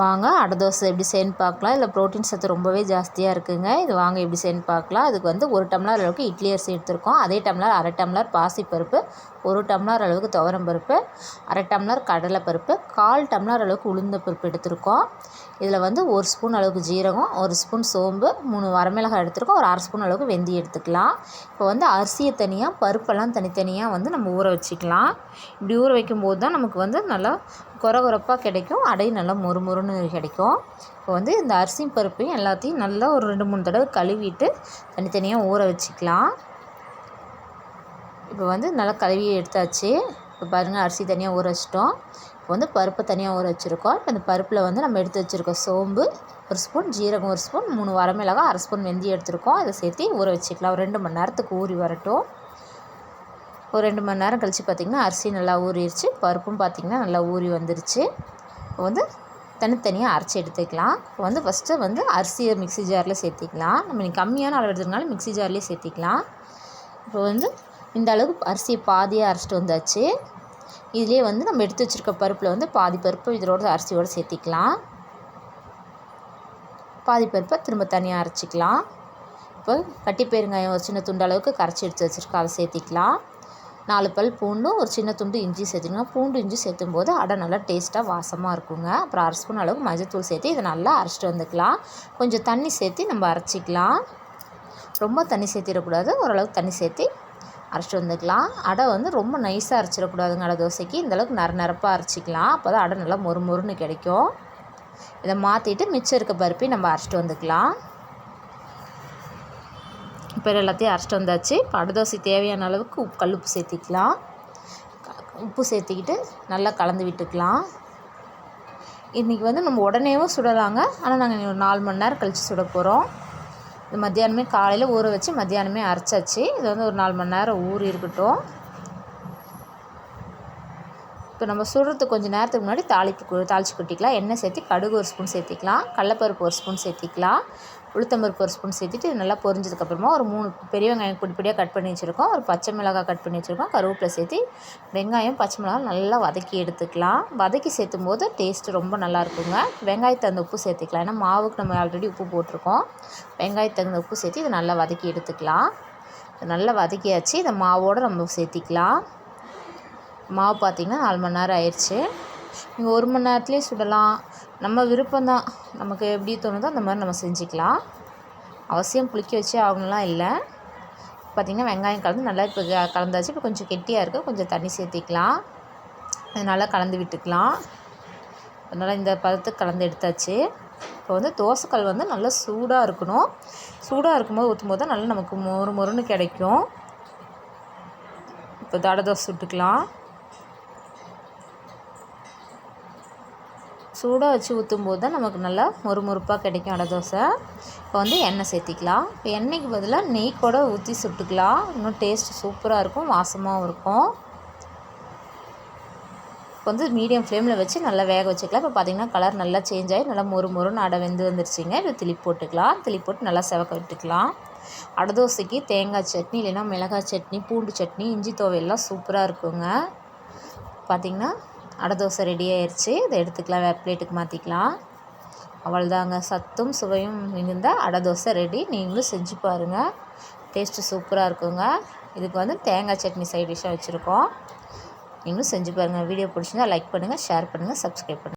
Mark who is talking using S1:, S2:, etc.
S1: வாங்க. அடை தோசை எப்படி செய்யணும்னு பார்க்கலாம். இதில் ப்ரோட்டீன் சத்து ரொம்பவே ஜாஸ்தியாக இருக்குதுங்க இது வாங்க எப்படி செய்யணும்னு பார்க்கலாம். அதுக்கு வந்து ஒரு டம்ளர் அளவுக்கு இட்லி அரிசி எடுத்திருக்கோம். அதே டம்ளர் அரை டம்ளர் பாசிப்பருப்பு ஒரு டம்ளர் அளவுக்கு துவரம் பருப்பு அரை டம்ளர் கடலைப்பருப்பு கால் டம்ளர் அளவுக்கு உளுந்த பருப்பு எடுத்திருக்கோம். இதில் வந்து ஒரு ஸ்பூன் அளவுக்கு ஜீரகம் ஒரு ஸ்பூன் சோம்பு மூணு வரமிளகாய் எடுத்துருக்கோம். ஒரு அரை ஸ்பூன் அளவுக்கு வெந்தயம் எடுத்துக்கலாம். இப்போ வந்து அரிசியை தனியாக பருப்பெல்லாம் தனித்தனியாக வந்து நம்ம ஊற வச்சுக்கலாம். இப்படி ஊற வைக்கும்போது தான் நமக்கு வந்து நல்லா கொர கிடைக்கும். அடை நல்லா மொறு மொறுன்னு கிடைக்கும். இப்போ வந்து இந்த அரிசியும் பருப்பையும் எல்லாத்தையும் நல்லா ஒரு ரெண்டு மூணு தடவை கழுவிட்டு தனித்தனியாக ஊற வச்சுக்கலாம். இப்போ வந்து நல்லா கழுவி எடுத்தாச்சு. இப்போ பாருங்கள் அரிசி தனியாக ஊற வச்சிட்டோம். இப்போ வந்து பருப்பு தனியாக ஊற வச்சுருக்கோம். இப்போ இந்த பருப்பில் வந்து நம்ம எடுத்து வச்சுருக்கோம் சோம்பு ஒரு ஸ்பூன் ஜீரகம் ஒரு ஸ்பூன் மூணு வரமிளகாய் அரை ஸ்பூன் வெந்தயம் எடுத்துருக்கோம். அதை சேர்த்து ஊற வச்சுக்கலாம். ஒரு ரெண்டு மணி நேரத்துக்கு ஊறி வரட்டும். ஒரு ரெண்டு மணி நேரம் கழித்து பார்த்திங்கன்னா அரிசி நல்லா ஊறிடுச்சு பருப்பும் பார்த்திங்கன்னா நல்லா ஊறி வந்துருச்சு. இப்போ வந்து தனித்தனியாக அரைச்சி எடுத்துக்கலாம். இப்போ வந்து ஃபஸ்ட்டு வந்து அரிசியை மிக்சி ஜாரில் சேர்த்திக்கலாம். நம்ம நீங்கள் கம்மியான அளவு எடுத்துருந்தாலும் மிக்சி ஜார்லேயே சேர்த்திக்கலாம். இப்போ வந்து இந்த அளவுக்கு அரிசியை பாதியாக அரைச்சிட்டு வந்தாச்சு. இதுலேயே வந்து நம்ம எடுத்து வச்சுருக்க பருப்பில் வந்து பாதி பருப்பு இதோட அரிசியோடு சேர்த்திக்கலாம். பாதி பருப்பை திரும்ப தனியாக அரைச்சிக்கலாம். இப்போ கட்டி பெருங்காயம் ஒரு சின்ன துண்டு அளவுக்கு கரைச்சி எடுத்து வச்சுருக்கோம். அதை சேர்த்திக்கலாம். நாலு பல் பூண்டும் ஒரு சின்ன துண்டு இஞ்சி சேர்த்துக்கணும். பூண்டு இஞ்சி சேர்த்தும் போது அடை நல்லா டேஸ்ட்டாக வாசமாக இருக்குங்க. அப்புறம் அரை ஸ்பூன் அளவுக்கு மஞ்சத்தூள் சேர்த்து இதை நல்லா அரைச்சிட்டு வந்துக்கலாம். கொஞ்சம் தண்ணி சேர்த்து நம்ம அரைச்சிக்கலாம். ரொம்ப தண்ணி சேர்த்திடக்கூடாது. ஓரளவுக்கு தண்ணி சேர்த்து அரைச்சிட்டு வந்துக்கலாம். அடை வந்து ரொம்ப நைஸாக அரைச்சிடக்கூடாதுங்க. அடை தோசைக்கு இந்தளவுக்கு நர நிரப்பாக அரைச்சிக்கலாம். அப்போ தான் அடை நல்லா மொறு மொறுன்னு கிடைக்கும். இதை மாற்றிட்டு மிச்சம் இருக்க பருப்பி நம்ம அரைச்சிட்டு வந்துக்கலாம். இப்போ எல்லாத்தையும் அரைச்சிட்டு வந்தாச்சு. இப்போ அடை தேவையான அளவுக்கு உப்பு கல் உப்பு சேர்த்திக்கலாம். உப்பு சேர்த்திக்கிட்டு நல்லா கலந்து விட்டுக்கலாம். இன்றைக்கி வந்து நம்ம உடனேவும் சுடலாங்க. ஆனால் நாங்கள் ஒரு நாலு மணி நேரம் கழித்து சுட போகிறோம் இது மத்தியானமே காலையில் ஊற வச்சு மத்தியானமே அரைச்சாச்சு. இது வந்து ஒரு நாலு மணி நேரம் ஊறி இருக்கட்டும். இப்போ நம்ம சுடுறதுக்கு கொஞ்சம் நேரத்துக்கு முன்னாடி தாளிப்பு தாளித்து கொட்டிக்கலாம். எண்ணெய் சேர்த்து கடுகு ஒரு ஸ்பூன் சேர்த்திக்கலாம். கடலப்பருப்பு ஒரு ஸ்பூன் சேர்த்திக்கலாம். உளுத்தம்பருப்பு ஒரு ஸ்பூன் சேர்த்துட்டு நல்லா பொரிஞ்சதுக்கப்புறமா ஒரு மூணு பெரிய வெங்காயம் பொடி கட் பண்ணி வச்சுருக்கோம். ஒரு பச்சை மிளகாய் கட் பண்ணி வச்சுருக்கோம். கருவேப்பிலை சேர்த்து வெங்காயம் பச்சை மிளகாய் நல்லா வதக்கி எடுத்துக்கலாம். வதக்கி சேர்த்தும் போது டேஸ்ட்டு ரொம்ப நல்லா இருக்குங்க. வெங்காயத்தை அந்த உப்பு சேர்த்துக்கலாம். ஏன்னா மாவுக்கு நம்ம ஆல்ரெடி உப்பு போட்டிருக்கோம். வெங்காயத்தை அந்த உப்பு சேர்த்து இதை நல்லா வதக்கி எடுத்துக்கலாம். நல்லா வதக்கியாச்சு. இதை மாவோடு நம்ம சேர்த்திக்கலாம். மாவு பார்த்திங்கன்னா நாலு மணி நேரம் ஆயிடுச்சு நீங்கள் ஒரு மணி நேரத்துலேயே சுடலாம். நம்ம விருப்பம்தான். நமக்கு எப்படி தோணுதோ அந்த மாதிரி நம்ம செஞ்சுக்கலாம். அவசியம் புளிக்க வச்சே ஆகணும்லாம் இல்லை. பார்த்திங்கன்னா வெங்காயம் கலந்து நல்லா இப்போ கலந்தாச்சு. இப்போ கொஞ்சம் கெட்டியாக இருக்குது கொஞ்சம் தண்ணி சேர்த்திக்கலாம். நல்லா கலந்து விட்டுக்கலாம். அதனால் இந்த பதத்துக்கு கலந்து எடுத்தாச்சு. இப்போ வந்து தோசைக்கல் வந்து நல்லா சூடாக இருக்கணும். சூடாக இருக்கும்போது ஊற்றும் போது தான் நல்லா நமக்கு மொறு மொறுன்னு கிடைக்கும். இப்போ தடை தோசை சுட்டுக்கலாம். சூடாக வச்சு ஊற்றும் போது தான் நமக்கு நல்லா மொறுமொறுப்பாக கிடைக்கும் அடை தோசை. இப்போ வந்து எண்ணெய் சேர்த்திக்கலாம். இப்போ எண்ணெய்க்கு பதிலாக நெய் கூட ஊற்றி சுட்டுக்கலாம். இன்னும் டேஸ்ட் சூப்பராக இருக்கும் வாசமாகவும் இருக்கும். இப்போ வந்து மீடியம் ஃப்ளேமில் வச்சு நல்லா வேக வச்சுக்கலாம். இப்போ பார்த்திங்கன்னா கலர் நல்லா சேஞ்ச் ஆகி நல்லா மொறு மொறுன்னு அடை வெந்து வந்துருச்சுங்க. இப்போ திளி போட்டுக்கலாம். திளி போட்டு நல்லா செவக்க விட்டுக்கலாம். அடை தோசைக்கு தேங்காய் சட்னி இல்லைன்னா மிளகாய் சட்னி பூண்டு சட்னி இஞ்சி துவையெல்லாம் சூப்பராக இருக்குங்க. பார்த்திங்கன்னா அடை தோசை ரெடி ஆயிடுச்சு இதை எடுத்துக்கலாம். வேறு பிளேட்டுக்கு மாற்றிக்கலாம் அவ்வளோதாங்க சத்தும் சுவையும் மிகுந்த அடை தோசை ரெடி நீங்களும் செஞ்சு பாருங்கள் டேஸ்ட்டு சூப்பராக இருக்குங்க. இதுக்கு வந்து தேங்காய் சட்னி சைட் டிஷ்ஷாக வச்சுருக்கோம். நீங்களும் செஞ்சு பாருங்கள் வீடியோ பிடிச்சிருந்தா லைக் பண்ணுங்கள் ஷேர் பண்ணுங்கள் சப்ஸ்கிரைப் பண்ணுங்கள்